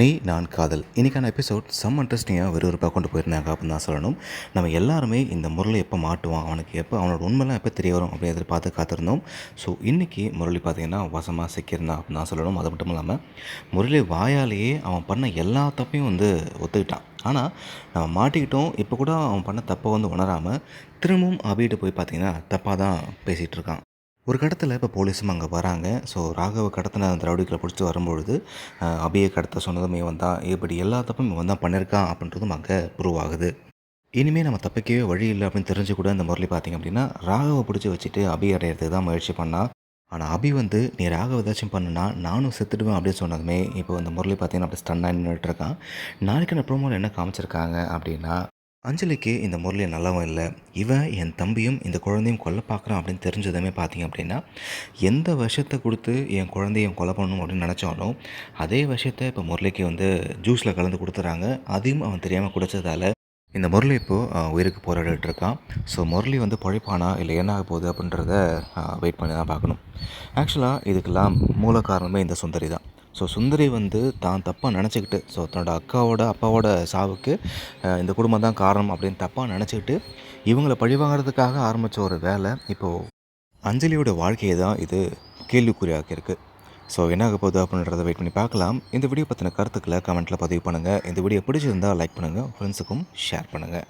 நீ நான் காதல். இன்றைக்கான எபிசோட் செம் இன்ட்ரெஸ்டிங்காக விறுவிறுப்பாக கொண்டு போயிருந்தாங்க அப்படின்னு தான் சொல்லணும். நம்ம எல்லாருமே இந்த முரளி எப்போ மாட்டுவான் அவனுக்கு எப்போ அவனோட உண்மைலாம் எப்போ தெரிய வரும் அப்படின்னு எதிர்பார்த்து காத்திருந்தோம். ஸோ இன்றைக்கி முரளி பார்த்திங்கன்னா வசமாக சிக்கியிருந்தான் அப்படின்னு தான் சொல்லணும். அது மட்டும் இல்லாமல் முரளி வாயாலேயே அவன் பண்ண எல்லா தப்பையும் வந்து ஒத்துக்கிட்டான். ஆனால் நம்ம மாட்டிக்கிட்டோம். இப்போ கூட அவன் பண்ண தப்பை வந்து உணராமல் திரும்பவும் அபிகிட்ட போய் பார்த்திங்கன்னா தப்பாக தான் பேசிகிட்டு இருக்கான். ஒரு கடத்தில் இப்போ போலீஸும் அங்கே வராங்க. ஸோ ராகவை கடத்தின அந்த ரவுடிகளை பிடிச்சி வரும்பொழுது அபியை கடத்த சொன்னதும் இவன் தான். இப்படி எல்லா தப்பும் இவன் தான் பண்ணியிருக்கான் அப்படின்றதும் அங்கே ப்ரூவ் ஆகுது. இனிமேல் நம்ம தப்பிக்கவே வழி இல்லை அப்படின்னு தெரிஞ்சு கூட இந்த முரளி பார்த்திங்க அப்படின்னா ராகவை பிடிச்சி வச்சுட்டு அபி அடையிறதுக்கு தான் முயற்சி பண்ணால் ஆனால் அபி வந்து நீ ராகவ ஏதாச்சும் பண்ணுனா நானும் செத்துடுவேன் அப்படின்னு சொன்னதுமே இப்போ இந்த முரளி பார்த்தீங்கன்னா அப்படி ஸ்டன்னாக நின்றுட்டு இருக்கான். நான் ப்ரோமோவில் என்ன காமிச்சிருக்காங்க அப்படின்னா அஞ்சலிக்கு இந்த முரளி நல்லவன் இல்லை. இவன் என் தம்பியும் இந்த குழந்தையும் கொல்ல பார்க்குறான் அப்படின்னு தெரிஞ்சதுமே பார்த்தீங்க அப்படின்னா எந்த விஷத்தை கொடுத்து என் குழந்தையும் கொலை பண்ணணும் அப்படின்னு நினச்சாலும் அதே விஷயத்தை இப்போ முரளிக்கு வந்து ஜூஸில் கலந்து கொடுத்துறாங்க. அதையும் அவன் தெரியாமல் குடித்ததால் இந்த முரளி இப்போது உயிருக்கு போராடிட்டு இருக்கான். ஸோ முரளி வந்து பழைப்பானா இல்லை என்ன ஆக போகுது அப்படின்றத வெயிட் பண்ணி தான் பார்க்கணும். ஆக்சுவலாக இதுக்கெல்லாம் மூல காரணமே இந்த சுந்தரி தான். ஸோ சுந்தரி வந்து தான் தப்பாக நினச்சிக்கிட்டு ஸோ தன்னோட அக்காவோட அப்பாவோட சாவுக்கு இந்த குடும்பம் தான் காரணம் அப்படின்னு தப்பாக நினச்சிக்கிட்டு இவங்களை பழிவாங்கிறதுக்காக ஆரம்பித்த ஒரு வேலை இப்போது அஞ்சலியோட வாழ்க்கையை தான் இது கேள்விக்குறியாக்கியிருக்கு. ஸோ என்ன ஆக போகுது அப்படின்றத வெயிட் பண்ணி பார்க்கலாம். இந்த வீடியோ பற்றின கருத்துக்களை கமெண்ட்டில் பதிவு பண்ணுங்கள் இந்த வீடியோ பிடிச்சிருந்தால் லைக் பண்ணுங்கள் ஃப்ரெண்ட்ஸுக்கும் ஷேர் பண்ணுங்கள்